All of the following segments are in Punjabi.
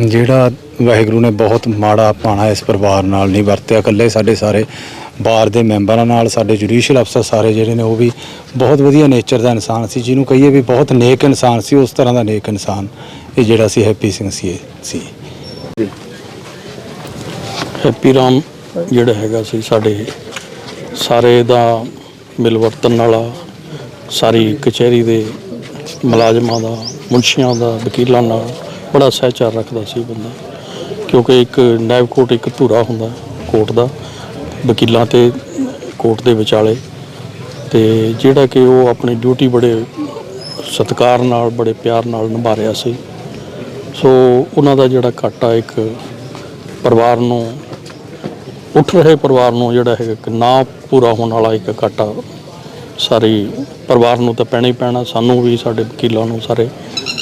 ਜਿਹੜਾ ਵਾਹਿਗੁਰੂ ਨੇ ਬਹੁਤ ਮਾੜਾ ਪਾਣਾ ਇਸ ਪਰਿਵਾਰ ਨਾਲ ਨਹੀਂ ਵਰਤਿਆ, ਇਕੱਲੇ ਸਾਡੇ ਸਾਰੇ ਬਾਰ ਦੇ ਮੈਂਬਰਾਂ ਨਾਲ, ਸਾਡੇ ਜੁਡੀਸ਼ੀਅਲ ਅਫਸਰ ਸਾਰੇ ਜਿਹੜੇ ਨੇ, ਉਹ ਵੀ ਬਹੁਤ ਵਧੀਆ ਨੇਚਰ ਦਾ ਇਨਸਾਨ ਸੀ, ਜਿਹਨੂੰ ਕਹੀਏ ਵੀ ਬਹੁਤ ਨੇਕ ਇਨਸਾਨ ਸੀ, ਉਸ ਤਰ੍ਹਾਂ ਦਾ ਨੇਕ ਇਨਸਾਨ ਇਹ ਜਿਹੜਾ ਸੀ ਹੈਪੀ ਸਿੰਘ ਸੀ ਇਹ, ਸੀ। ਹੈਪੀ ਰਾਮ ਜਿਹੜਾ ਹੈਗਾ ਸੀ, ਸਾਡੇ ਸਾਰੇ ਦਾ ਮਿਲਵਰਤਨ ਵਾਲਾ, ਸਾਰੀ ਕਚਹਿਰੀ ਦੇ ਮੁਲਾਜ਼ਮਾਂ ਦਾ, ਮੁਨਸ਼ੀਆਂ ਦਾ, ਵਕੀਲਾਂ ਨਾਲ ਬੜਾ ਸਹਿਚਾਰ ਰੱਖਦਾ ਸੀ ਬੰਦਾ। ਕਿਉਂਕਿ ਇੱਕ ਨਾਇਬ ਕੋਰਟ ਇੱਕ ਧੂਰਾ ਹੁੰਦਾ ਕੋਰਟ ਦਾ, ਵਕੀਲਾਂ ਤੇ ਕੋਰਟ ਦੇ ਵਿਚਾਲੇ। ਤੇ ਜਿਹੜਾ ਕਿ ਉਹ ਆਪਣੀ ਡਿਊਟੀ ਬੜੇ ਸਤਿਕਾਰ ਨਾਲ, ਬੜੇ ਪਿਆਰ ਨਾਲ ਨਿਭਾ ਰਿਹਾ ਸੀ। ਸੋ ਉਹਨਾਂ ਦਾ ਜਿਹੜਾ ਘਾਟਾ ਇੱਕ ਪਰਿਵਾਰ ਨੂੰ, ਉੱਠ ਰਹੇ ਪਰਿਵਾਰ ਨੂੰ ਜਿਹੜਾ ਹੈਗਾ ਕਿ ਨਾ ਪੂਰਾ ਹੋਣ ਵਾਲਾ ਇੱਕ ਘਾਟਾ ਸਾਰੀ ਪਰਿਵਾਰ ਨੂੰ ਤਾਂ ਪੈਣਾ ਹੀ ਪੈਣਾ। ਸਾਨੂੰ ਵੀ, ਸਾਡੇ ਵਕੀਲਾਂ ਨੂੰ, ਸਾਰੇ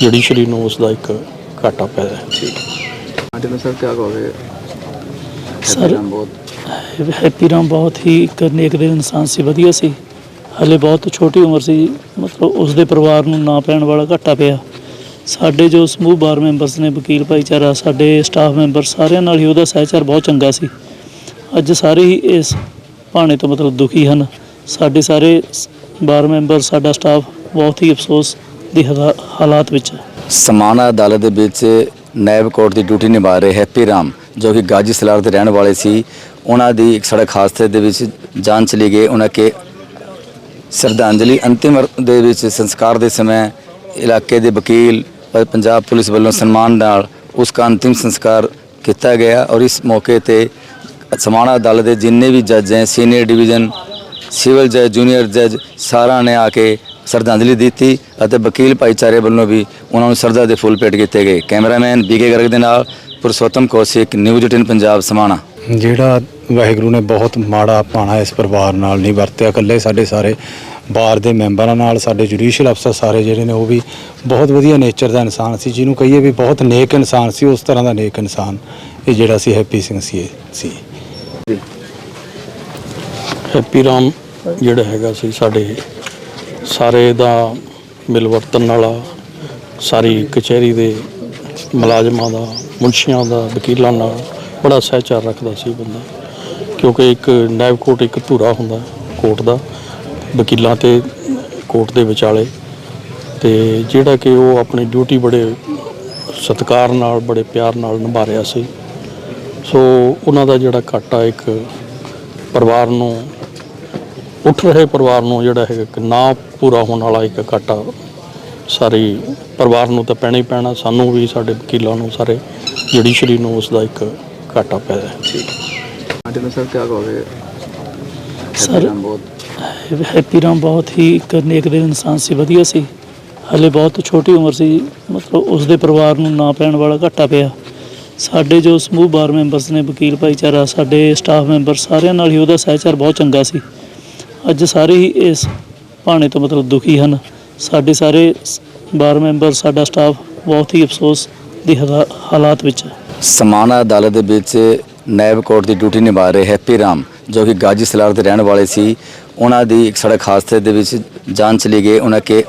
ਜੁਡੀਸ਼ਰੀ ਨੂੰ ਉਸ ਦਾ ਇੱਕ ਘਾਟਾ ਪੈ ਰਿਹਾ ਠੀਕ ਸਰ ਹੈਪੀ ਰਾਮ ਬਹੁਤ। ਹੀ ਇੱਕ ਨੇਕ ਦੇ ਇਨਸਾਨ ਸੀ ਵਧੀਆ ਸੀ। ਹਲੇ ਬਹੁਤ ਛੋਟੀ ਉਮਰ ਸੀ ਮਤਲਬ ਉਸ ਦੇ ਪਰਿਵਾਰ ਨੂੰ ਨਾ ਪੈਣ ਵਾਲਾ ਘਾਟਾ ਪਿਆ। ਸਾਡੇ ਜੋ ਸਮੂਹ ਬਾਰ ਮੈਂਬਰਸ ਨੇ ਵਕੀਲ ਭਾਈਚਾਰਾ ਸਾਡੇ ਸਟਾਫ ਮੈਂਬਰ ਸਾਰਿਆਂ ਨਾਲ ਹੀ ਉਹਦਾ ਸਹਿਚਾਰ ਬਹੁਤ ਚੰਗਾ ਸੀ। ਅੱਜ ਸਾਰੇ ਹੀ ਇਸ ਭਾਣੇ ਤੋਂ ਮਤਲਬ ਦੁਖੀ ਹਨ। ਸਾਡੇ ਸਾਰੇ ਬਾਰ ਮੈਂਬਰ ਸਾਡਾ ਸਟਾਫ ਬਹੁਤ ਹੀ ਅਫਸੋਸ ਦੀ ਹਾਲਾਤ ਵਿੱਚ ਸਮਾਣਾ ਅਦਾਲਤ ਦੇ ਵਿੱਚ ਨਾਇਬ ਕੋਰਟ ਦੀ ਡਿਊਟੀ ਨਿਭਾ ਰਹੇ ਹੈਪੀ ਰਾਮ, ਜੋ ਕਿ ਗਾਜੀ ਸਲਾਰ ਦੇ ਰਹਿਣ ਵਾਲੇ ਸੀ। ਉਹਨਾਂ ਦੀ ਇੱਕ ਸੜਕ ਹਾਦਸੇ ਦੇ ਵਿੱਚ ਜਾਨ ਚਲੀ ਗਈ। ਉਹਨਾਂ ਕੇ ਸ਼ਰਧਾਂਜਲੀ ਅੰਤਿਮ ਦੇ ਵਿੱਚ ਸੰਸਕਾਰ ਦੇ ਸਮੇਂ ਇਲਾਕੇ ਦੇ ਵਕੀਲ ਪੰਜਾਬ ਪੁਲਿਸ ਵੱਲੋਂ ਸਨਮਾਨ ਨਾਲ ਉਸ ਦਾ ਅੰਤਿਮ ਸੰਸਕਾਰ ਕੀਤਾ ਗਿਆ ਔਰ ਇਸ ਮੌਕੇ ਤੇ ਸਮਾਣਾ ਅਦਾਲਤ ਦੇ ਜਿੰਨੇ ਵੀ ਜੱਜ ਹੈ, ਸੀਨੀਅਰ ਡਿਵੀਜ਼ਨ, ਸਿਵਲ ਜੱਜ, ਜੂਨੀਅਰ ਜੱਜ ਸਾਰਾ ਨੇ ਆ ਕੇ ਸ਼ਰਧਾਂਜਲੀ ਦਿੱਤੀ ਅਤੇ ਵਕੀਲ ਭਾਈਚਾਰੇ ਵੱਲੋਂ ਵੀ ਉਹਨਾਂ ਨੂੰ ਸਰਦਾ ਦੇ ਫੁੱਲ ਭੇਟ ਕੀਤੇ ਗਏ। ਕੈਮਰਾਮੈਨ ਬੀਕੇ ਗਰਗ ਦੇ ਨਾਲ ਪੁਰਸ਼ੋਤਮ ਕੌਸ਼ਿਕ ਨਿਊਜ਼ 18 ਪੰਜਾਬ ਸਮਾਣਾ। ਜਿਹੜਾ ਵਾਹਿਗੁਰੂ ਨੇ ਬਹੁਤ ਮਾੜਾ ਪਾਣਾ ਇਸ ਪਰਿਵਾਰ ਨਾਲ ਨਹੀਂ ਵਰਤਿਆ ਇਕੱਲੇ ਸਾਡੇ ਸਾਰੇ ਬਾਰ ਦੇ ਮੈਂਬਰਾਂ ਨਾਲ ਸਾਡੇ ਜੁਡੀਸ਼ੀਅਲ ਅਫਸਰ ਸਾਰੇ ਜਿਹੜੇ ਨੇ ਉਹ ਵੀ ਬਹੁਤ ਵਧੀਆ ਨੇਚਰ ਦਾ ਇਨਸਾਨ ਸੀ ਜਿਹਨੂੰ ਕਹੀਏ ਵੀ ਬਹੁਤ ਨੇਕ ਇਨਸਾਨ ਸੀ ਉਸ ਤਰ੍ਹਾਂ ਦਾ ਨੇਕ ਇਨਸਾਨ ਇਹ ਜਿਹੜਾ ਸੀ ਹੈਪੀ ਸਿੰਘ ਸੀ ਸੀ। ਹੈਪੀ ਰਾਮ ਜਿਹੜਾ ਹੈਗਾ ਸੀ ਸਾਡੇ ਸਾਰੇ ਦਾ ਮਿਲਵਰਤਨ ਵਾਲਾ ਸਾਰੀ ਕਚਹਿਰੀ ਦੇ ਮੁਲਾਜ਼ਮਾਂ ਦਾ, ਮੁਨਸ਼ੀਆਂ ਦਾ, ਵਕੀਲਾਂ ਨਾਲ ਬੜਾ ਸਹਿਚਾਰ ਰੱਖਦਾ ਸੀ ਬੰਦਾ। ਕਿਉਂਕਿ ਇੱਕ ਨਾਇਬ ਕੋਰਟ ਇੱਕ ਧੂਰਾ ਹੁੰਦਾ ਕੋਰਟ ਦਾ, ਵਕੀਲਾਂ ਤੇ ਕੋਰਟ ਦੇ ਵਿਚਾਲੇ। ਤੇ ਜਿਹੜਾ ਕਿ ਉਹ ਆਪਣੀ ਡਿਊਟੀ ਬੜੇ ਸਤਿਕਾਰ ਨਾਲ, ਬੜੇ ਪਿਆਰ ਨਾਲ ਨਿਭਾ ਰਿਹਾ ਸੀ। ਸੋ ਉਹਨਾਂ ਦਾ ਜਿਹੜਾ ਘਾਟਾ ਇੱਕ ਪਰਿਵਾਰ ਨੂੰ ਉੱਠ ਰਹੇ ਪਰਿਵਾਰ ਨੂੰ ਜਿਹੜਾ ਹੈ ਇੱਕ ਨਾ ਪੂਰਾ ਹੋਣ ਵਾਲਾ ਇੱਕ ਘਾਟਾ ਸਾਰੇ ਪਰਿਵਾਰ ਨੂੰ ਤਾਂ ਪੈਣਾ ਹੀ ਪੈਣਾ ਸਾਨੂੰ ਵੀ ਸਾਡੇ ਵਕੀਲਾਂ ਨੂੰ ਸਾਰੇ ਜੁਡੀਸ਼ਰੀ ਨੂੰ ਉਸ ਦਾ ਇੱਕ ਘਾਟਾ ਪੈ ਹੈ। ਮਾਰਟਿਨ ਸਰ ਕੀ ਸਰ ਹੈਪੀ ਰਾਮ ਬਹੁਤ। ਹੀ ਇੱਕ ਨੇਕ ਦੇ ਇਨਸਾਨ ਸੀ ਵਧੀਆ ਸੀ। ਹਲੇ ਬਹੁਤ ਛੋਟੀ ਉਮਰ ਸੀ ਮਤਲਬ ਉਸ ਦੇ ਪਰਿਵਾਰ ਨੂੰ ਨਾ ਪੈਣ ਵਾਲਾ ਘਾਟਾ ਪਿਆ। ਸਾਡੇ ਜੋ ਸਮੂਹ ਬਾਰ ਮੈਂਬਰਸ ਨੇ ਵਕੀਲ ਭਾਈਚਾਰਾ ਸਾਡੇ ਸਟਾਫ ਮੈਂਬਰ ਸਾਰਿਆਂ ਨਾਲ ਹੀ ਉਹਦਾ ਸਹਿਚਾਰ ਬਹੁਤ ਚੰਗਾ ਸੀ। ਅੱਜ ਸਾਰੇ ਹੀ ਇਸ ਭਾਣੇ ਤੋਂ ਮਤਲਬ ਦੁਖੀ ਹਨ। ਸਾਡੇ ਸਾਰੇ ਬਾਰ ਮੈਂਬਰ, ਸਾਡਾ ਸਟਾਫ ਬਹੁਤ ਹੀ ਅਫਸੋਸ ਦੀ ਹਾਲਾਤ ਵਿੱਚ ਸਮਾਨ ਅਦਾਲਤ ਦੇ ਵਿੱਚ ਨਾਇਬ ਕੋਰਟ ਦੀ ਡਿਊਟੀ ਨਿਭਾ ਰਹੇ ਹੈਪੀ ਰਾਮ, ਜੋ ਕਿ ਗਾਜੀ ਸਲਾਰ ਦੇ ਰਹਿਣ ਵਾਲੇ ਸੀ, ਉਹਨਾਂ ਦੀ ਇੱਕ ਸੜਕ ਹਾਦਸੇ ਦੇ ਵਿੱਚ ਜਾਨ ਚਲੀ ਗਈ। ਉਹਨਾਂ ਕੇ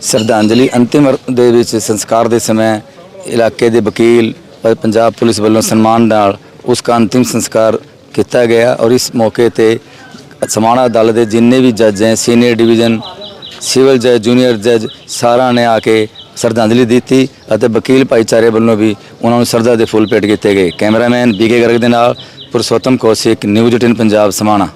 ਸ਼ਰਧਾਂਜਲੀ ਅੰਤਿਮ ਦੇ ਵਿੱਚ ਸੰਸਕਾਰ ਦੇ ਸਮੇਂ ਇਲਾਕੇ ਦੇ ਵਕੀਲ, ਪ- ਪੰਜਾਬ ਪੁਲਿਸ ਵੱਲੋਂ ਸਨਮਾਨ ਨਾਲ ਉਸ ਦਾ ਅੰਤਿਮ ਸੰਸਕਾਰ ਕੀਤਾ ਗਿਆ ਔਰ ਇਸ ਮੌਕੇ ਤੇ ਸਮਾਣਾ ਅਦਾਲਤ ਦੇ ਜਿੰਨੇ ਵੀ ਜੱਜ ਹੈ ਸੀਨੀਅਰ ਡਿਵੀਜ਼ਨ ਸਿਵਲ ਜੱਜ ਜੂਨੀਅਰ ਜੱਜ ਸਾਰਿਆਂ ਨੇ ਆ ਕੇ ਸ਼ਰਧਾਂਜਲੀ ਦਿੱਤੀ ਅਤੇ ਵਕੀਲ ਭਾਈਚਾਰੇ ਵੱਲੋਂ ਵੀ ਉਹਨਾਂ ਨੂੰ ਸਰਦਾ ਦੇ ਫੁੱਲ ਭੇਟ ਕੀਤੇ ਗਏ। ਕੈਮਰਾਮੈਨ ਬੀਕੇ ਗਰਗ ਦੇ ਨਾਲ ਪੁਰਸ਼ੋਤਮ ਕੌਸ਼ਿਕ, ਨਿਊਜ਼ 18 ਪੰਜਾਬ, ਸਮਾਣਾ।